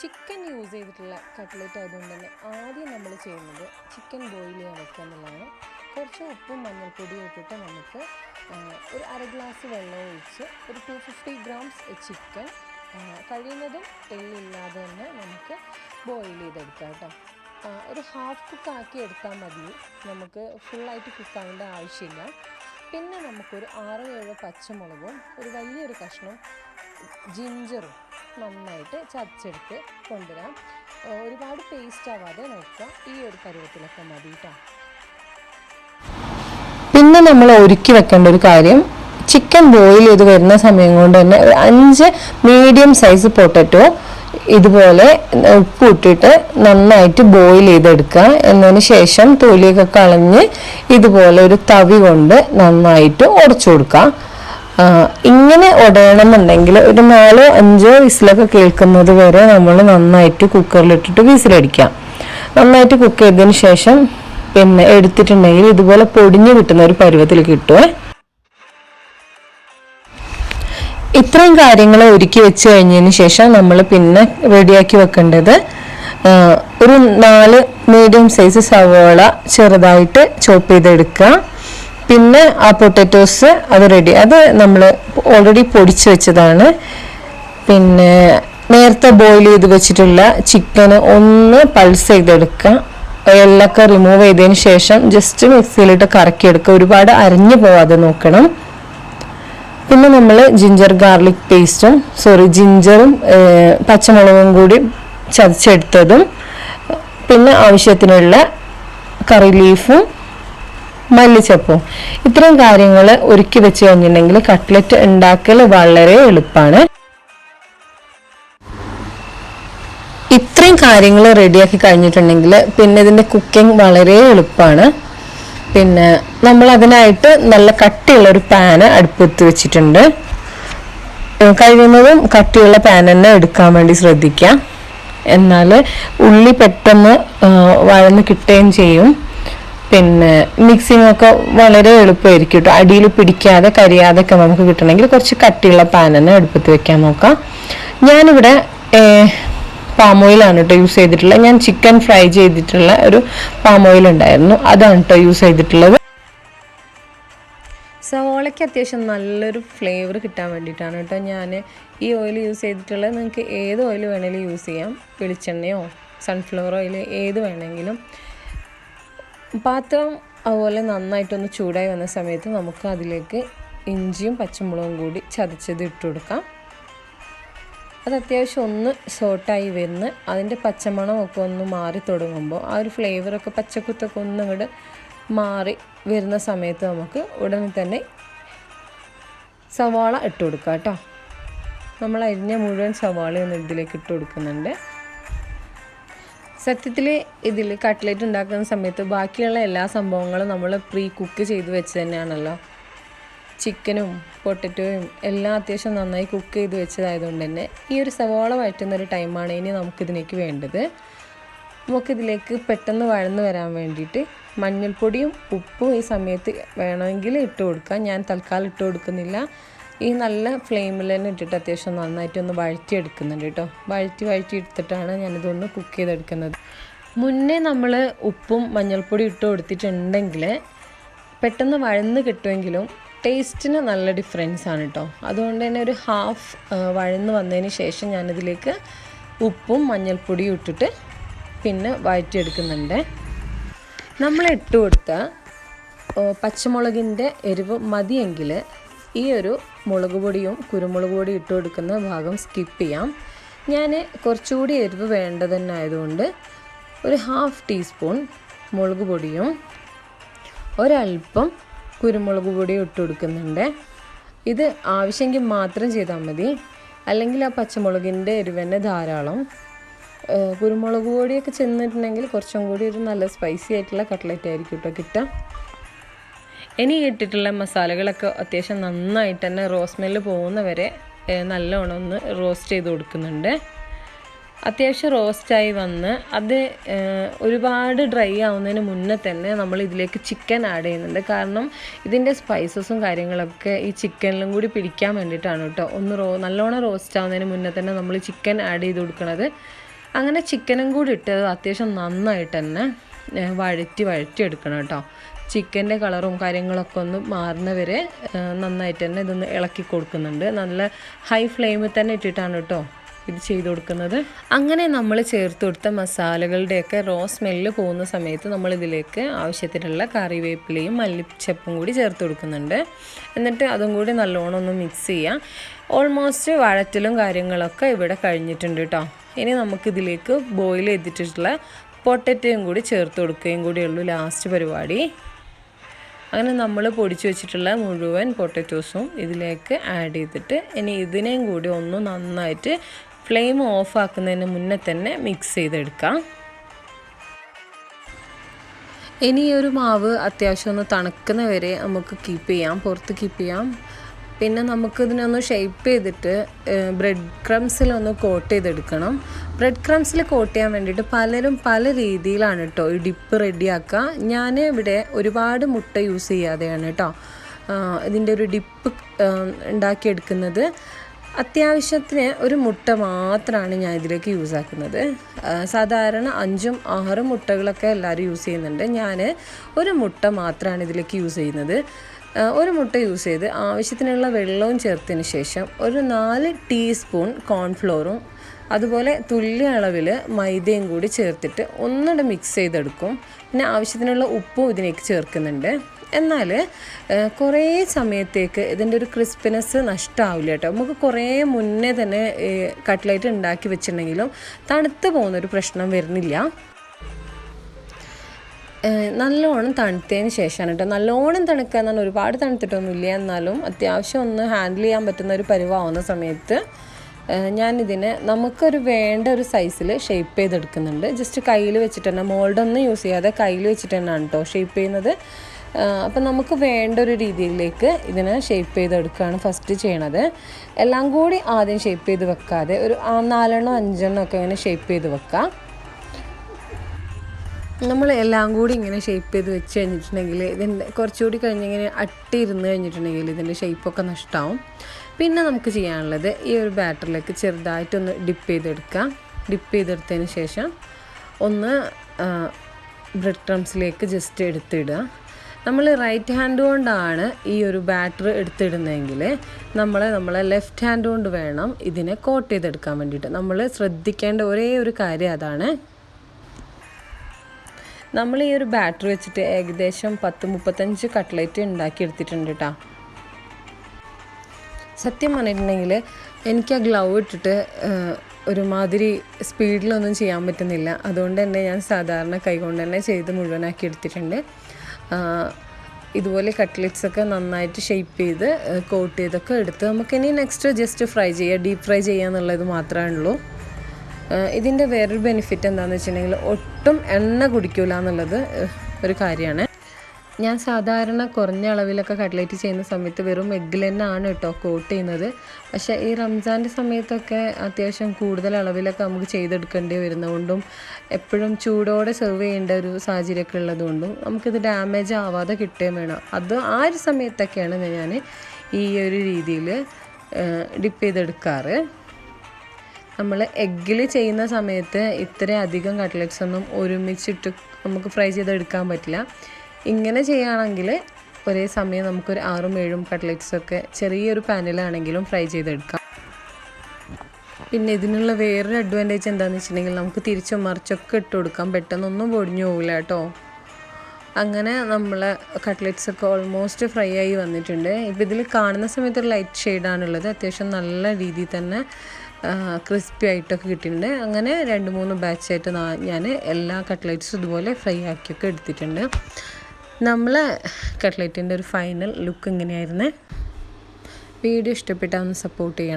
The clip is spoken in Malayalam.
ചിക്കൻ യൂസ് ചെയ്തിട്ടുള്ള കട്ട്ലറ്റ് ആയതുകൊണ്ട് തന്നെ ആദ്യം നമ്മൾ ചെയ്യുന്നത് ചിക്കൻ ബോയിൽ ചെയ്യാൻ വെക്കുക എന്നുള്ളതാണ്. കുറച്ച് ഉപ്പും മഞ്ഞൾപ്പൊടിയും ഇട്ടിട്ട് നമുക്ക് ഒരു അര ഗ്ലാസ് വെള്ളം ഒഴിച്ച് ഒരു ടു ഫിഫ്റ്റി ഗ്രാംസ് ചിക്കൻ കഴിയുന്നതും എള്ളില്ലാതെ തന്നെ നമുക്ക് ബോയിൽ ചെയ്തെടുക്കാം കേട്ടോ. ഒരു ഹാഫ് കുക്കാക്കി എടുത്താൽ മതി. നമുക്ക് ഫുള്ളായിട്ട് കുക്കാവേണ്ട ആവശ്യമില്ല. പിന്നെ നമുക്കൊരു ആറ് ഏഴ് പച്ചമുളകും ഒരു വലിയൊരു കഷ്ണം ജിഞ്ചറും നന്നായിട്ട് ചതച്ചെടുത്ത് കൊണ്ടുവരാം. ഒരുപാട് പേസ്റ്റ് ആവാതെ നോക്കുക. ഈ ഒരു പരുവത്തിലൊക്കെ മതി പിന്നെ നമ്മൾ ഒരുക്കി വെക്കേണ്ട ഒരു കാര്യം ചിക്കൻ ബോയിൽ ചെയ്ത് വരുന്ന സമയം കൊണ്ട് തന്നെ ഒരു അഞ്ച് മീഡിയം സൈസ് പൊട്ടറ്റോ ഇതുപോലെ ഉപ്പ് ഇട്ടിട്ട് നന്നായിട്ട് ബോയിൽ ചെയ്തെടുക്കുക. എന്നതിന് ശേഷം തൊലിയൊക്കെ കളഞ്ഞ് ഇതുപോലെ ഒരു തവി കൊണ്ട് നന്നായിട്ട് ഉടച്ചു കൊടുക്കുക. ഇങ്ങനെ ഉടയണമെന്നുണ്ടെങ്കിൽ ഒരു നാലോ അഞ്ചോ വിസിലൊക്കെ കേൾക്കുന്നത് വരെ നമ്മൾ നന്നായിട്ട് കുക്കറിലിട്ടിട്ട് വിസിലടിക്കാം. നന്നായിട്ട് കുക്ക് ചെയ്തതിന് ശേഷം പിന്നെ എടുത്തിട്ടുണ്ടെങ്കിൽ ഇതുപോലെ പൊടിഞ്ഞു കിട്ടുന്ന ഒരു പരുവത്തിൽ കിട്ടുമേ ഇത്രയും കാര്യങ്ങൾ ഒരുക്കി വെച്ച് കഴിഞ്ഞതിന് ശേഷം നമ്മൾ പിന്നെ റെഡിയാക്കി വെക്കേണ്ടത് ഒരു നാല് മീഡിയം സൈസ് സവോള ചെറുതായിട്ട് ചോപ്പ് ചെയ്തെടുക്കുക. പിന്നെ ആ പൊട്ടറ്റോസ് അത് റെഡി അത് നമ്മൾ ഓൾറെഡി പൊടിച്ച് വെച്ചതാണ്. പിന്നെ നേരത്തെ ബോയിൽ ചെയ്ത് വെച്ചിട്ടുള്ള ചിക്കന് ഒന്ന് പൾസ് ചെയ്തെടുക്കുക എല്ലൊക്കെ റിമൂവ് ചെയ്തതിന് ശേഷം ജസ്റ്റ് മിക്സിയിലിട്ട് കറക്കിയെടുക്കുക. ഒരുപാട് അരഞ്ഞു പോവാതെ നോക്കണം. പിന്നെ നമ്മൾ ജിഞ്ചർ ഗാർലിക് പേസ്റ്റും സോറി ജിഞ്ചറും പച്ചമുളകും കൂടി ചതച്ചെടുത്തതും പിന്നെ ആവശ്യത്തിനുള്ള കറി ലീഫും മല്ലിച്ചപ്പും. ഇത്രയും കാര്യങ്ങൾ ഒരുക്കി വെച്ച് കഴിഞ്ഞിട്ടുണ്ടെങ്കിൽ കട്ട്ലറ്റ് ഉണ്ടാക്കൽ വളരെ എളുപ്പമാണ് ഇത്രയും കാര്യങ്ങൾ റെഡിയാക്കി കഴിഞ്ഞിട്ടുണ്ടെങ്കിൽ പിന്നെ ഇതിന്റെ കുക്കിംഗ് വളരെ എളുപ്പമാണ് പിന്നെ നമ്മൾ അതിനായിട്ട് നല്ല കട്ടിയുള്ള ഒരു പാന് അടുപ്പത്ത് വെച്ചിട്ടുണ്ട്. കഴിയുന്നതും കട്ടിയുള്ള പാൻ തന്നെ എടുക്കാൻ വേണ്ടി ശ്രദ്ധിക്കാം എന്നാൽ ഉള്ളി പെട്ടെന്ന് വഴന്ന് കിട്ടുകയും ചെയ്യും. പിന്നെ മിക്സിംഗ് ഒക്കെ വളരെ എളുപ്പമായിരിക്കും കേട്ടോ അടിയിൽ പിടിക്കാതെ കരിയാതെ ഒക്കെ നമുക്ക് കിട്ടണമെങ്കിൽ കുറച്ച് കട്ടിയുള്ള പാൻ തന്നെ എടുപ്പത്ത് വെക്കാൻ നോക്കാം. ഞാനിവിടെ പാം ഓയിലാണ് കേട്ടോ യൂസ് ചെയ്തിട്ടുള്ളത്. ഞാൻ ചിക്കൻ ഫ്രൈ ചെയ്തിട്ടുള്ള ഒരു പാം ഓയിൽ ഉണ്ടായിരുന്നു. അതാണ് കേട്ടോ യൂസ് ചെയ്തിട്ടുള്ളത്. സവോളയ്ക്ക് അത്യാവശ്യം നല്ലൊരു ഫ്ലേവർ കിട്ടാൻ വേണ്ടിയിട്ടാണ് കേട്ടോ ഞാൻ ഈ ഓയിൽ യൂസ് ചെയ്തിട്ടുള്ളത്. നിങ്ങൾക്ക് ഏത് ഓയിൽ വേണമെങ്കിലും യൂസ് ചെയ്യാം. വെളിച്ചെണ്ണയോ സൺഫ്ലവർ ഓയിൽ ഏത് വേണമെങ്കിലും. പാത്രം അതുപോലെ നന്നായിട്ടൊന്ന് ചൂടായി വന്ന സമയത്ത് നമുക്ക് അതിലേക്ക് ഇഞ്ചിയും പച്ചമുളകും കൂടി ചതച്ചത് ഇട്ട് കൊടുക്കാം. അത് അത്യാവശ്യം ഒന്ന് സോട്ടായി വരുന്ന് അതിന്റെ പച്ചമണമൊക്കെ ഒന്ന് മാറി തുടങ്ങുമ്പോൾ ആ ഒരു ഫ്ലേവറൊക്കെ പച്ചക്കുത്തൊക്കെ ഒന്ന് ഇങ്ങോട്ട് മാറി വരുന്ന സമയത്ത് നമുക്ക് ഉടനെ തന്നെ സവാള ഇട്ട് കൊടുക്കാം കേട്ടോ. നമ്മൾ അരിഞ്ഞ മുഴുവൻ സവാളയൊന്നും ഇതിലേക്ക് ഇട്ട് കൊടുക്കുന്നുണ്ട്. സത്യത്തിൽ ഇതിൽ കട്ട്ലറ്റ് ഉണ്ടാക്കുന്ന സമയത്ത് ബാക്കിയുള്ള എല്ലാ സംഭവങ്ങളും നമ്മൾ പ്രീ കുക്ക് ചെയ്ത് വെച്ച് തന്നെയാണല്ലോ. ചിക്കനും പൊട്ടറ്റോയും എല്ലാം അത്യാവശ്യം നന്നായി കുക്ക് ചെയ്ത് വെച്ചതായതുകൊണ്ട് തന്നെ ഈ ഒരു സവാള വഴറ്റുന്ന ഒരു ടൈമാണ് ഇനി നമുക്കിതിലേക്ക് വേണ്ടത്. നമുക്കിതിലേക്ക് പെട്ടെന്ന് വഴന്ന് വരാൻ വേണ്ടിയിട്ട് മഞ്ഞൾപ്പൊടിയും ഉപ്പും ഈ സമയത്ത് വേണമെങ്കിൽ ഇട്ട് കൊടുക്കാം. ഞാൻ തൽക്കാലം ഇട്ട് കൊടുക്കുന്നില്ല. ഈ നല്ല ഫ്ലെയിമിൽ തന്നെ ഇട്ടിട്ട് അത്യാവശ്യം വഴറ്റി എടുക്കുന്നുണ്ട് കേട്ടോ. വഴറ്റി വഴറ്റി എടുത്തിട്ടാണ് ഞാനിതൊന്ന് കുക്ക് ചെയ്തെടുക്കുന്നത്. മുന്നേ നമ്മൾ ഉപ്പും മഞ്ഞൾപ്പൊടി ഇട്ട് കൊടുത്തിട്ടുണ്ടെങ്കിൽ പെട്ടെന്ന് വഴന്ന് കിട്ടുമെങ്കിലും ടേസ്റ്റിന് നല്ല ഡിഫറൻസ് ആണ് കേട്ടോ. അതുകൊണ്ട് തന്നെ ഒരു ഹാഫ് വഴന്ന് വന്നതിന് ശേഷം ഞാനിതിലേക്ക് ഉപ്പും മഞ്ഞൾപ്പൊടിയും ഇട്ടിട്ട് പിന്നെ വഴറ്റിയെടുക്കുന്നുണ്ട്. നമ്മൾ ഇട്ട് കൊടുത്ത പച്ചമുളകിന്റെ എരിവ് മതിയെങ്കിൽ ഈ ഒരു മുളക് പൊടിയും കുരുമുളക് പൊടിയും ഇട്ട് കൊടുക്കുന്ന ഭാഗം സ്കിപ്പ് ചെയ്യാം. ഞാൻ കുറച്ചുകൂടി എരിവ് വേണ്ടത് ഒരു ഹാഫ് ടീസ്പൂൺ മുളക് പൊടിയും ഒരല്പം കുരുമുളക് പൊടിയും ഇട്ട് കൊടുക്കുന്നുണ്ട്. ഇത് ആവശ്യമെങ്കിൽ മാത്രം ചെയ്താൽ മതി. അല്ലെങ്കിൽ ആ പച്ചമുളകിന്റെ എരിവ് തന്നെ ധാരാളം. കുരുമുളക് പൊടിയൊക്കെ ചെന്നിട്ടുണ്ടെങ്കിൽ കുറച്ചും കൂടി ഒരു നല്ല സ്പൈസി ആയിട്ടുള്ള കട്ട്ലറ്റ് ആയിരിക്കും കേട്ടോ കിട്ടുക. ഇനി ഇട്ടിട്ടുള്ള മസാലകളൊക്കെ അത്യാവശ്യം നന്നായിട്ട് തന്നെ റോസ് മെല്ല് പോകുന്നവരെ നല്ലോണം ഒന്ന് റോസ്റ്റ് ചെയ്ത് കൊടുക്കുന്നുണ്ട്. അത്യാവശ്യം റോസ്റ്റായി വന്ന് അത് ഒരുപാട് ഡ്രൈ ആവുന്നതിന് മുന്നേ തന്നെ നമ്മൾ ഇതിലേക്ക് ചിക്കൻ ആഡ് ചെയ്യുന്നുണ്ട്. കാരണം ഇതിന്റെ സ്പൈസസും കാര്യങ്ങളൊക്കെ ഈ ചിക്കനിലും കൂടി പിടിക്കാൻ വേണ്ടിയിട്ടാണ് കേട്ടോ. ഒന്ന് റോ നല്ലോണം റോസ്റ്റ് ആവുന്നതിന് മുന്നേ തന്നെ നമ്മൾ ചിക്കൻ ആഡ് ചെയ്ത് കൊടുക്കുന്നത് അങ്ങനെ ചിക്കനും കൂടി ഇട്ടത് അത്യാവശ്യം നന്നായിട്ട് തന്നെ വഴറ്റി വഴറ്റി എടുക്കണം കേട്ടോ. ചിക്കന്റെ കളറും കാര്യങ്ങളൊക്കെ ഒന്ന് മാറുന്നവരെ നന്നായിട്ട് തന്നെ ഇതൊന്ന് ഇളക്കി കൊടുക്കുന്നുണ്ട്. നല്ല ഹൈ ഫ്ലെയിമിൽ തന്നെ ഇട്ടിട്ടാണ് കേട്ടോ ഇത് ചെയ്ത് കൊടുക്കുന്നത്. അങ്ങനെ നമ്മൾ ചേർത്ത് കൊടുത്ത മസാലകളുടെയൊക്കെ റോ സ്മെല്ല് പോകുന്ന സമയത്ത് നമ്മൾ ഇതിലേക്ക് ആവശ്യത്തിനുള്ള കറിവേപ്പിലയും മല്ലിച്ചപ്പും കൂടി ചേർത്ത് കൊടുക്കുന്നുണ്ട്. എന്നിട്ട് അതും കൂടി നല്ലോണം ഒന്ന് മിക്സ് ചെയ്യാം. ഓൾമോസ്റ്റ് വഴറ്റലും കാര്യങ്ങളൊക്കെ ഇവിടെ കഴിഞ്ഞിട്ടുണ്ട് കേട്ടോ. ഇനി നമുക്കിതിലേക്ക് ബോയിൽ ചെയ്തിട്ടുള്ള പൊട്ടറ്റയും കൂടി ചേർത്ത് കൊടുക്കുകയും കൂടിയുള്ളൂ ലാസ്റ്റ് പരിപാടി. അങ്ങനെ നമ്മൾ പൊടിച്ചു വെച്ചിട്ടുള്ള മുഴുവൻ പൊട്ടറ്റോസും ഇതിലേക്ക് ആഡ് ചെയ്തിട്ട് ഇനി ഇതിനെയും കൂടി ഒന്ന് നന്നായിട്ട് ഫ്ലെയിം ഓഫ് ആക്കുന്നതിന് മുന്നേ തന്നെ മിക്സ് ചെയ്തെടുക്കാം. ഇനി ഈ ഒരു മാവ് അത്യാവശ്യം ഒന്ന് തണുക്കുന്ന വരെ നമുക്ക് കീപ്പ് ചെയ്യാം പുറത്ത് കീപ്പ് ചെയ്യാം. പിന്നെ നമുക്ക് ഇതിനൊന്ന് ഷേപ്പ് ചെയ്തിട്ട് ബ്രെഡ് ക്രംസിലൊന്ന് കോട്ട് ചെയ്തെടുക്കണം. ബ്രെഡ് ക്രംസിൽ കോട്ട് ചെയ്യാൻ വേണ്ടിയിട്ട് പലരും പല രീതിയിലാണ് കേട്ടോ ഈ ഡിപ്പ് റെഡിയാക്കുക. ഞാൻ ഇവിടെ ഒരുപാട് മുട്ട യൂസ് ചെയ്യാതെയാണ് കേട്ടോ ഇതിന്റെ ഒരു ഡിപ്പ് ഉണ്ടാക്കിയെടുക്കുന്നത്. അത്യാവശ്യത്തിന് ഒരു മുട്ട മാത്രമാണ് ഞാൻ ഇതിലേക്ക് യൂസ് ആക്കുന്നത്. സാധാരണ അഞ്ചും ആറും മുട്ടകളൊക്കെ എല്ലാവരും യൂസ് ചെയ്യുന്നുണ്ട്. ഞാൻ ഒരു മുട്ട മാത്രമാണ് ഇതിലേക്ക് യൂസ് ചെയ്യുന്നത്. ഒരു മുട്ട യൂസ് ചെയ്ത് ആവശ്യത്തിനുള്ള വെള്ളവും ചേർത്തതിന് ശേഷം ഒരു നാല് ടീസ്പൂൺ കോൺഫ്ലോറും അതുപോലെ തുല്യ അളവിൽ മൈദയും കൂടി ചേർത്തിട്ട് ഒന്നുകൂടെ മിക്സ് ചെയ്തെടുക്കും. പിന്നെ ആവശ്യത്തിനുള്ള ഉപ്പും ഇതിലേക്ക് ചേർക്കുന്നുണ്ട്. എന്നാൽ കുറേ സമയത്തേക്ക് ഇതിന്റെ ഒരു ക്രിസ്പിനെസ് നഷ്ടമാവില്ല കേട്ടോ. നമുക്ക് കുറേ മുന്നേ തന്നെ കട്ട്ലൈറ്റ് ഉണ്ടാക്കി വെച്ചിട്ടുണ്ടെങ്കിലും തണുത്ത് പോകുന്നൊരു പ്രശ്നം വരുന്നില്ല. നല്ലോണം തണുത്തതിന് ശേഷമാണ് കേട്ടോ. നല്ലോണം തണുക്കുക എന്നാൽ ഒരുപാട് തണുത്തിട്ടൊന്നുമില്ല. എന്നാലും അത്യാവശ്യം ഒന്ന് ഹാൻഡിൽ ചെയ്യാൻ പറ്റുന്ന ഒരു പരിവാവുന്ന സമയത്ത് ഞാനിതിനെ നമുക്കൊരു വേണ്ട ഒരു സൈസിൽ ഷേപ്പ് ചെയ്തെടുക്കുന്നുണ്ട്. ജസ്റ്റ് കയ്യിൽ വെച്ചിട്ട് തന്നെ മോൾഡൊന്നും യൂസ് ചെയ്യാതെ കയ്യിൽ വെച്ചിട്ട് തന്നെയാണ് കേട്ടോ ഷേപ്പ് ചെയ്യുന്നത്. അപ്പം നമുക്ക് വേണ്ട ഒരു രീതിയിലേക്ക് ഇതിനെ ഷേപ്പ് ചെയ്തെടുക്കുകയാണ് ഫസ്റ്റ് ചെയ്യണത്. എല്ലാം കൂടി ആദ്യം ഷേപ്പ് ചെയ്ത് വെക്കാതെ ഒരു നാലെണ്ണോ അഞ്ചെണ്ണോ ഒക്കെ ഇങ്ങനെ ഷേപ്പ് ചെയ്ത് വെക്കാം. നമ്മൾ എല്ലാം കൂടി ഇങ്ങനെ ഷേപ്പ് ചെയ്ത് വെച്ച് കഴിഞ്ഞിട്ടുണ്ടെങ്കിൽ ഇതിന്റെ കുറച്ചുകൂടി കഴിഞ്ഞിങ്ങനെ അട്ടി ഇരുന്ന് കഴിഞ്ഞിട്ടുണ്ടെങ്കിൽ ഇതിന്റെ ഷേപ്പൊക്കെ നഷ്ടമാവും പിന്നെ നമുക്ക് ചെയ്യാനുള്ളത് ഈ ഒരു ബാറ്ററിലേക്ക് ചെറുതായിട്ടൊന്ന് ഡിപ്പ് ചെയ്തെടുക്കാം ഡിപ്പ് ചെയ്തെടുത്തതിന് ശേഷം ഒന്ന് ബ്രെഡ് ക്രംസിലേക്ക് ജസ്റ്റ് എടുത്തിടുക. നമ്മൾ റൈറ്റ് ഹാൻഡ് കൊണ്ടാണ് ഈ ഒരു ബാറ്റർ എടുത്തിടുന്നതെങ്കിൽ നമ്മൾ നമ്മളെ ലെഫ്റ്റ് ഹാൻഡ് കൊണ്ട് വേണം ഇതിനെ കോട്ട് ചെയ്തെടുക്കാൻ വേണ്ടിയിട്ട്. നമ്മൾ ശ്രദ്ധിക്കേണ്ട ഒരേ ഒരു കാര്യം അതാണ്. നമ്മൾ ഈ ഒരു ബാറ്ററി വെച്ചിട്ട് ഏകദേശം പത്ത് മുപ്പത്തഞ്ച് കട്ട്ലേറ്റ് ഉണ്ടാക്കി എടുത്തിട്ടുണ്ട് കേട്ടോ സത്യം പറഞ്ഞിട്ടുണ്ടെങ്കിൽ എനിക്ക് ആ ഗ്ലൗ ഇട്ടിട്ട് ഒരുമാതിരി സ്പീഡിലൊന്നും ചെയ്യാൻ പറ്റുന്നില്ല. അതുകൊണ്ട് തന്നെ ഞാൻ സാധാരണ കൈകൊണ്ട് തന്നെ ചെയ്ത് മുഴുവനാക്കി എടുത്തിട്ടുണ്ട്. ഇതുപോലെ കട്ട്ലറ്റ്സ് ഒക്കെ നന്നായിട്ട് ഷേപ്പ് ചെയ്ത് കോട്ട് ചെയ്തൊക്കെ എടുത്ത് നമുക്കിനി നെക്സ്റ്റ് ജസ്റ്റ് ഫ്രൈ ചെയ്യുക ഡീപ് ഫ്രൈ ചെയ്യുക എന്നുള്ളത് മാത്രമേ ഉള്ളൂ. ഇതിന്റെ വേറൊരു ബെനിഫിറ്റ് എന്താണെന്ന് വെച്ചിട്ടുണ്ടെങ്കിൽ ഒട്ടും എണ്ണ കുടിക്കില്ല എന്നുള്ളത് ഒരു കാര്യമാണ്. ഞാൻ സാധാരണ കുറഞ്ഞ അളവിലൊക്കെ കട്ട്ലേറ്റ് ചെയ്യുന്ന സമയത്ത് വെറും എഗ്ഗിൽ തന്നെയാണ് കേട്ടോ കോട്ട് ചെയ്യുന്നത്. പക്ഷേ ഈ റംസാന്റെ സമയത്തൊക്കെ അത്യാവശ്യം കൂടുതൽ അളവിലൊക്കെ നമുക്ക് ചെയ്തെടുക്കേണ്ടി വരുന്നതുകൊണ്ടും എപ്പോഴും ചൂടോടെ സെർവ് ചെയ്യേണ്ട ഒരു സാഹചര്യമൊക്കെ ഉള്ളതുകൊണ്ടും നമുക്കിത് ഡാമേജ് ആവാതെ കിട്ടുകയും വേണം. അത് ആ ഒരു സമയത്തൊക്കെയാണ് ഞാൻ ഈ ഒരു രീതിയിൽ ഡിപ്പ് ചെയ്തെടുക്കാറ്. നമ്മൾ എഗ്ഗിൽ ചെയ്യുന്ന സമയത്ത് ഇത്രയും അധികം കട്ട്ലറ്റ്സ് ഒന്നും ഒരുമിച്ചിട്ട് നമുക്ക് ഫ്രൈ ചെയ്തെടുക്കാൻ പറ്റില്ല. ഇങ്ങനെ ചെയ്യുകയാണെങ്കിൽ ഒരേ സമയം നമുക്കൊരു ആറും ഏഴും കട്ട്ലറ്റ്സ് ഒക്കെ ചെറിയൊരു പാനിലാണെങ്കിലും ഫ്രൈ ചെയ്തെടുക്കാം. പിന്നെ ഇതിനുള്ള വേറൊരു അഡ്വാന്റേജ് എന്താണെന്ന് വെച്ചിട്ടുണ്ടെങ്കിൽ നമുക്ക് തിരിച്ചും മറിച്ചൊക്കെ ഇട്ട് കൊടുക്കാം. പെട്ടെന്നൊന്നും പൊടിഞ്ഞു പോകില്ല കേട്ടോ. അങ്ങനെ നമ്മൾ കട്ട്ലറ്റ്സ് ഒക്കെ ഓൾമോസ്റ്റ് ഫ്രൈ ആയി വന്നിട്ടുണ്ട്. ഇപ്പോൾ ഇതിൽ കാണുന്ന സമയത്ത് ലൈറ്റ് ഷെയ്ഡാണുള്ളത് അത്യാവശ്യം നല്ല രീതിയിൽ തന്നെ ക്രിസ്പി ആയിട്ടൊക്കെ കിട്ടിയിട്ടുണ്ട്. അങ്ങനെ രണ്ട് മൂന്ന് ബാച്ചായിട്ട് ഞാൻ എല്ലാ കട്ട്ലറ്റ്സും ഇതുപോലെ ഫ്രൈ ആക്കിയൊക്കെ എടുത്തിട്ടുണ്ട്. നമ്മൾ കട്ട്ലറ്റിന്റെ ഒരു ഫൈനൽ ലുക്ക് ഇങ്ങനെയായിരുന്നു. വീഡിയോ ഇഷ്ടപ്പെട്ടാൽ ഒന്ന് സപ്പോർട്ട് ചെയ്യണം.